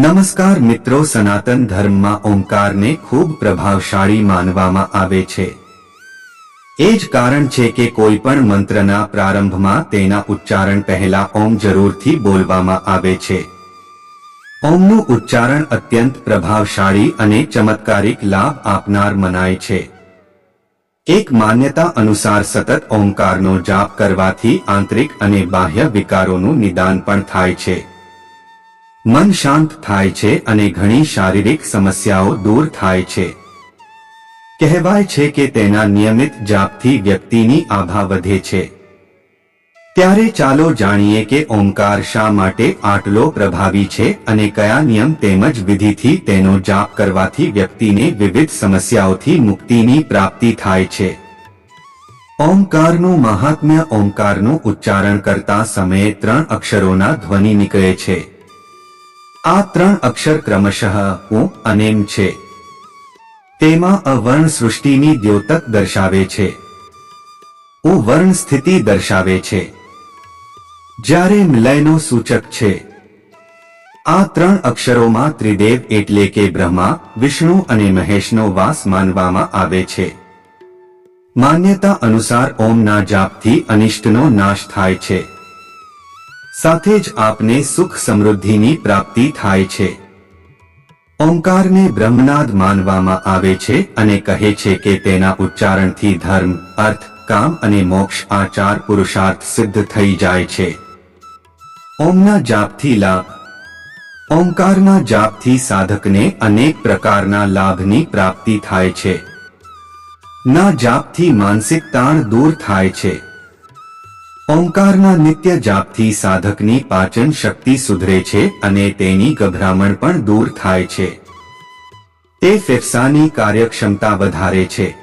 નમસ્કાર મિત્રો, સનાતન ધર્મમાં ઓમકારને ખૂબ પ્રભાવશાળી માનવામાં આવે છે. એ જ કારણ છે કે કોઈ પણ મંત્રના પ્રારંભમાં તેના ઉચ્ચારણ પહેલા ઓમ જરૂરથી બોલવામાં આવે છે. ઓમનું ઉચ્ચારણ અત્યંત પ્રભાવશાળી અને ચમત્કારિક લાભ આપનાર મનાય છે. એક માન્યતા અનુસાર સતત ઓમકારનો જાપ કરવાથી આંતરિક અને બાહ્ય વિકારોનું નિદાન પણ થાય છે. મન શાંત થાય છે અને ઘણી શારીરિક સમસ્યાઓ દૂર થાય છે. કહેવાય છે કે તેના નિયમિત જાપથી વ્યક્તિની આભા વધે છે. ત્યારે ચાલો જાણીએ કે ઓમકાર શા માટે આટલો પ્રભાવી છે અને કયા નિયમ તેમજ વિધિથી તેનો જાપ કરવાથી વ્યક્તિને વિવિધ સમસ્યાઓથી મુક્તિની પ્રાપ્તિ થાય છે. ઓમકારનું મહાત્મ્ય ઓમકારનું ઉચ્ચારણ કરતા સમયે ત્રણ અક્ષરોના ધ્વનિ નીકળે છે. આ ત્રણ અક્ષર ક્રમશઃ ઉ અનેમ છે. તેમાં અવર્ણ સૃષ્ટિની દ્યોતક દર્શાવે છે. ઉ વર્ણ સ્થિતિ દર્શાવે છે. જ્યારે મલયનો સૂચક છે. આ ત્રણ અક્ષરોમાં ત્રિદેવ એટલે કે બ્રહ્મા, વિષ્ણુ અને મહેશનો વાસ માનવામાં આવે છે. માન્યતા અનુસાર ઓમના જાપથી અનિષ્ટનો નાશ થાય છે. સાથે જ આપને સુખ સમૃદ્ધિની પ્રાપ્તિ થાય છે. ઓમકારને બ્રહ્મનાદ માનવામાં આવે છે અને કહે છે કે તેના ઉચ્ચારણથી ધર્મ, અર્થ, કામ અને મોક્ષ આ ચાર પુરુષાર્થ સિદ્ધ થઈ જાય છે. ઓમના જાપથી લાભ. ઓમકારના જાપથી સાધકને અનેક પ્રકારના લાભની પ્રાપ્તિ થાય છે. ના જાપથી માનસિક તાણ દૂર થાય છે. ઓમકારના નિત્ય જાપથી સાધકની પાચન શક્તિ સુધરે છે અને તેની ગભરામણ પણ દૂર થાય છે. તે ફેફસાની કાર્યક્ષમતા વધારે છે.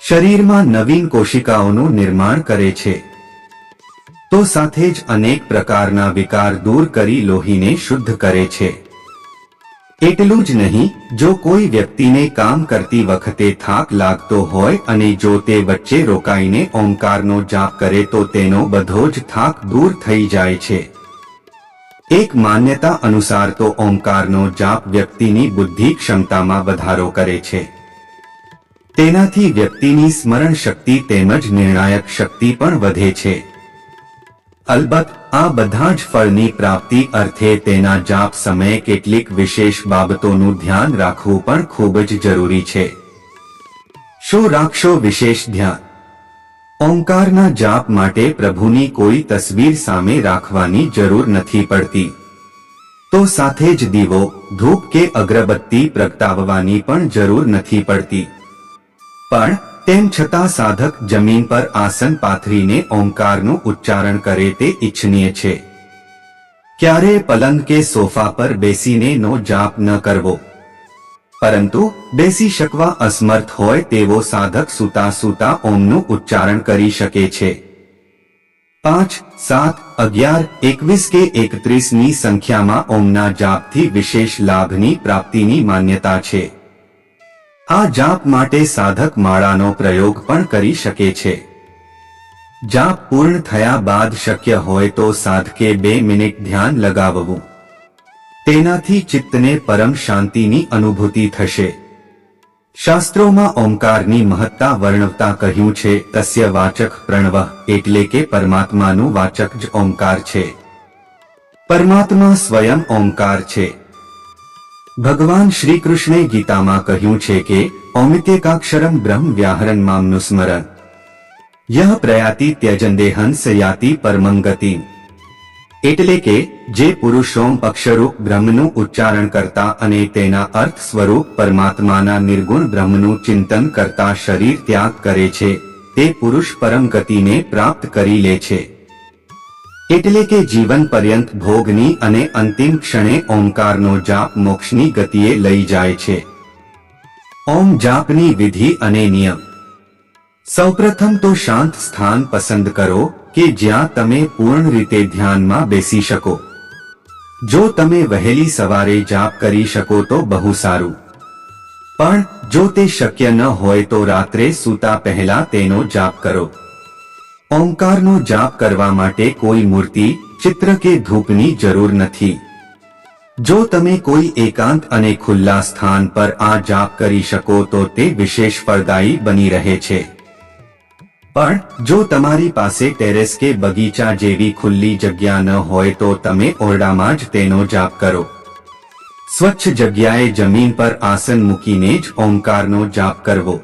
શરીરમાં નવીન કોશિકાઓનું નિર્માણ કરે છે. તો સાથે જ અનેક પ્રકારના વિકાર દૂર કરી લોહીને શુદ્ધ કરે છે. એટલું જ નહીં, જો કોઈ વ્યક્તિને કામ કરતી વખતે થાક લાગતો હોય અને જો તે વચ્ચે રોકાઈને ઓમકારનો જાપ કરે તો તેનો બધો જ થાક દૂર થઈ જાય છે. એક માન્યતા અનુસાર તો ઓમકારનો જાપ વ્યક્તિની બુદ્ધિ ક્ષમતામાં વધારો કરે છે. તેનાથી વ્યક્તિની સ્મરણ શક્તિ તેમજ નિર્ણાયક શક્તિ પણ વધે છે. અલબત્ત, આ બધા જ ફળની પ્રાપ્તિ અર્થે તેના જાપ સમયે કેટલીક વિશેષ બાબતોનું ધ્યાન રાખવું પણ ખૂબ જ જરૂરી છે. શું રાખશો વિશેષ ધ્યાન? ઓંકારના જાપ માટે પ્રભુની કોઈ તસવીર સામે રાખવાની જરૂર નથી પડતી. તો સાથે જ દીવો, ધૂપ કે અગરબત્તી પ્રગટાવવાની પણ જરૂર નથી પડતી. પણ તેમ છતાં સાધક જમીન પર આસન પાથરીને ઓમકારનું ઉચ્ચારણ કરે તે ઇચ્છનીય છે. ક્યારે પલંગ કે સોફા પર બેસીને નો જાપ ન કરવો? પરંતુ બેસી શકવા અસમર્થ હોય તેવો સાધક સૂતા સૂતા ઓમનું ઉચ્ચારણ કરી શકે છે. પાંચ, સાત, અગિયાર, એકવીસ કે એકત્રીસની સંખ્યામાં ઓમના જાપથી વિશેષ લાભની પ્રાપ્તિની માન્યતા છે. આ જાપ માટે સાધક માળાનો પ્રયોગ પણ કરી શકે છે. જાપ પૂર્ણ થયા બાદ શક્ય હોય તો સાધકે બે મિનિટ ધ્યાન લગાવવું. તેનાથી ચિત્તને પરમ શાંતિની અનુભૂતિ થશે. શાસ્ત્રોમાં ઓમકારની મહત્તા વર્ણવતા કહ્યું છે, તસ્ય વાચક પ્રણવ, એટલે કે પરમાત્માનું વાચક જ ઓમકાર છે. પરમાત્મા સ્વયં ઓમકાર છે. ભગવાન શ્રી કૃષ્ણે ગીતામાં કહ્યું છે કે ઔમિત્યકાક્ષરમ બ્રહ્મ વ્યાહરણ મામનું સ્મરણ. યહ પ્રયાતિ ત્યજંદેહંસ યાતિ પરમંગતિ એટલે કે, જે પુરુષોમ અક્ષરૂપ બ્રહ્મનું ઉચ્ચારણ કરતા અને તેના અર્થ સ્વરૂપ પરમાત્માના નિર્ગુણ બ્રહ્મનું ચિંતન કરતા શરીર ત્યાગ કરે છે, તે પુરુષ પરમ ગતિને પ્રાપ્ત કરી લે છે. એટલે કે જીવન પર્યંત ભોગની અને અંતિમ ક્ષણે ઓમકારનો જાપ મોક્ષની ગતિએ લઈ જાય છે. ઓમ જાપની વિધિ અને નિયમ. સૌપ્રથમ તો શાંત સ્થાન પસંદ કરો કે જ્યાં તમે પૂર્ણ રીતે ધ્યાનમાં બેસી શકો. જો તમે વહેલી સવારે જાપ કરી શકો તો બહુ સારું. પણ જો તે શક્ય ન હોય તો રાત્રે સૂતા પહેલા તેનો જાપ કરો. ઓમકારનો જાપ કરવા માટે કોઈ મૂર્તિ, ચિત્ર કે ધૂપની જરૂર નથી. જો તમે કોઈ એકાંત અને ખુલ્લા સ્થાન પર આ જાપ કરી શકો તો તે વિશેષ ફળદાયી બની રહે છે. પણ, જો તમારી પાસે ટેરેસ કે બગીચા જેવી ખુલ્લી જગ્યા ન હોય તો તમે ઓરડામાં જ તેનો જાપ કરો. સ્વચ્છ જગ્યાએ જમીન પર આસન મૂકીને જ ઓમકારનો જાપ કરવો.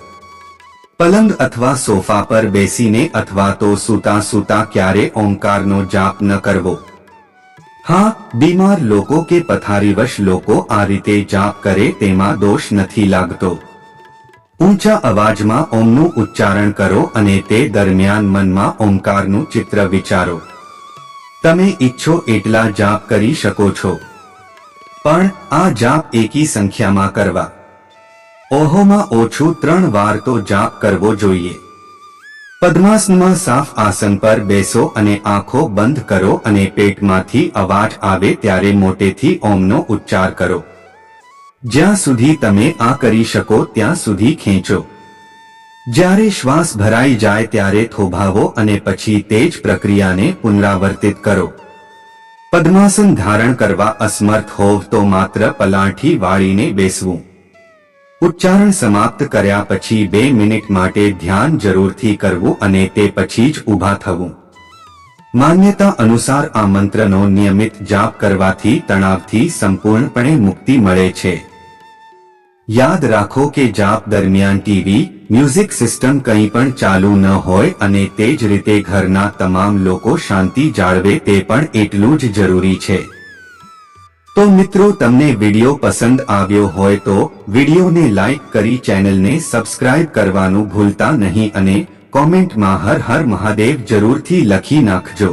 પલંગ અથવા સોફા પર બેસીને અથવા તો સૂતા સૂતા ક્યારે ઓમકારનો જાપ ન કરવો? હા, બીમાર લોકો કે પથારીવશ લોકો આ રીતે જાપ કરે તેમાં દોષ નથી લાગતો. ઊંચા અવાજમાં ઓમનું ઉચ્ચારણ કરો અને તે દરમિયાન મનમાં ઓમકારનું ચિત્ર વિચારો. તમે ઈચ્છો એટલા જાપ કરી શકો છો. પણ આ જાપ એકી સંખ્યામાં કરવા. ઓહોમાં ઓછું ત્રણ વાર તો જાપ કરવો જોઈએ. પદ્માસનમાં સાફ આસન પર બેસો અને આંખો બંધ કરો અને પેટમાંથી અવાજ આવે ત્યારે મોટેથી ઓમનો ઉચ્ચાર કરો. જ્યાં સુધી તમે આ કરી શકો ત્યાં સુધી ખેંચો. જ્યારે શ્વાસ ભરાઈ જાય ત્યારે થોભાવો અને પછી તે જ પ્રક્રિયાને પુનરાવર્તિત કરો. પદ્માસન ધારણ કરવા અસમર્થ હોવ તો માત્ર પલાઠી વાળીને બેસવું. ઉચ્ચારણ સમાપ્ત કર્યા પછી બે મિનિટ માટે ધ્યાન જરૂરથી કરવું અને તે પછી જ ઊભા થવું. માન્યતા અનુસાર આ મંત્રનો નિયમિત જાપ કરવાથી તણાવથી સંપૂર્ણપણે મુક્તિ મળે છે. યાદ રાખો કે જાપ દરમિયાન ટીવી, મ્યુઝિક સિસ્ટમ કંઈ પણ ચાલુ ન હોય અને તે જ રીતે ઘરના તમામ લોકો શાંતિ જાળવે તે પણ એટલું જ જરૂરી છે. તો મિત્રો, તમને વીડિયો પસંદ આવ્યો હોય તો વિડીયોને લાઈક કરી ચેનલને સબસ્ક્રાઇબ કરવાનું ભૂલતા નહીં અને કોમેન્ટમાં હર હર મહાદેવ જરૂરથી લખી નાખજો.